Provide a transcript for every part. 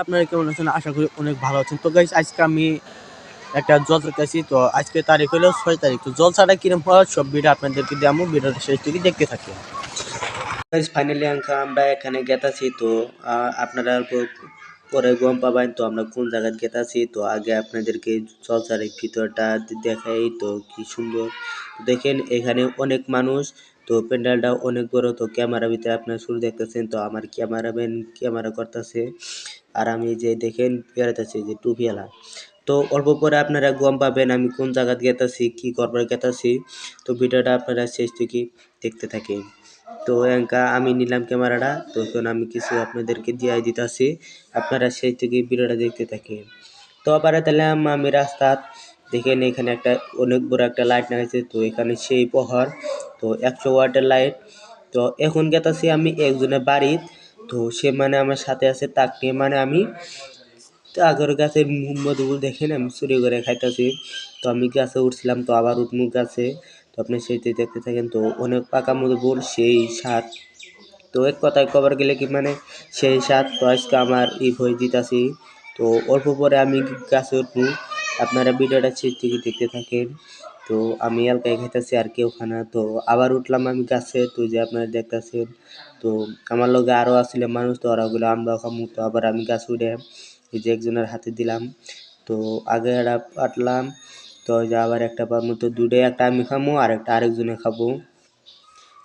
আপনারা কেমন আছেন? আশা করি অনেক ভালো আছেন। তো গাইস আজকে আমি একটা জলসা চাইছি তো আজকে তারিখ হলো ছয় তারিখ। তো জলসাটা কিরম হয়, সব ভিডিও আপনাদেরকে দেবো ভিডিওটা শেষ থেকে দেখতে থাকি গাইস ফাইনালি আমরা এখানে গেতাছি। তো আপনারা পরে গম পাবেন। তো আমরা কোন জায়গায় গেতাছি তো আগে আপনাদেরকে এই ভিতরটা দেখাই তো কি সুন্দর। দেখেন এখানে অনেক মানুষ, তো প্যান্ডেলটা অনেক বড়, তো ক্যামেরা ভিতরে আপনারা শুরু দেখতেছেন, তো আমার ক্যামেরাম্যান ক্যামেরা করতেছে। আর আমি যে দেখেন বেড়াতেছি যে টুপিওয়ালা। তো অল্প পরে আপনারা গম পাবেন, আমি কোন জায়গায় গেতাছি কি করবার গেতাছি তো ভিডিওটা আপনারা শেষ থেকে দেখতে থাকেন। তো এঙ্কা আমি নিলাম ক্যামেরাটা। তো এখন আমি কিছু আপনাদেরকে দিয়ে দিতেছি। আপনারা সেই থেকে ভিডিওটা দেখতে থাকেন। তো আবার তাহলে আমি রাস্তাত দেখেন এখানে একটা অনেক বড় একটা লাইট লাগাইছে তো এখানে সেই প্রহর। তো একশো ওয়াটের লাইট তো এখন গেতাছি আমি একজনের বাড়ির তো সে মানে আমার সাথে আছে তাকে মানে আমি আগের গাছের মধুগুলো দেখেন আমি চুরি করে খাইতেছি। তো আমি গাছে উঠছিলাম, তো আবার উঠমুখ গাছে। তো আপনি সেইতে দেখতে থাকেন। তো অনেক পাকা মধুগুল সেই স্বাদ। তো এক কথায় কবার গেলে কি মানে সেই সাত তো আজকে আমার ই হয়ে দিতাছি। তো অল্প পরে আমি গাছে উঠবো। আপনারা ভিডিওটা শেষ থেকে দেখতে থাকেন। তো আমি এলকাই খাইতেছি আর কেউ খানা তো আবার উঠলাম আমি গাছে, তো যে আপনারা দেখতেছেন। তো আমার লগে আরও আসলে মানুষ, তো ওরা ওগুলো আমরাও খামু। তো আবার আমি গাছ উঠে এই যে একজনের হাতে দিলাম। তো আগে পাটলাম। তো যে আবার একটা পাবো তো দুটোই একটা আমি খামো আর একটা আরেকজনে খাব।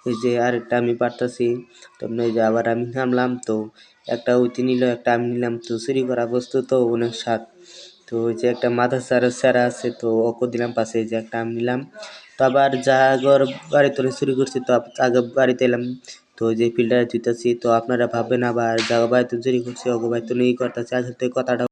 এই যে আরেকটা আমি পারতাছি। তো এই যে আবার আমি খামলাম, তো একটা ওইতে নিল, একটা আমি নিলাম, তো চুরি করা বস্তু তো অনেক স্বাদ। তো ওই যে একটা মাথা সারা সারা আছে, তো ওকে দিলাম পাশে যে একটা আমি নিলাম। তো আবার যা আগর বাড়ি তোলে চুরি করছি, তো আগে বাড়িতে এলাম। তো যে ফিল্টার দিতেছি তো আপনারা ভাববেন আবার যা বাড়িতে চুরি করছি ওকে বাড়িতে নিয়ে করতেছি। আসলে কথাটা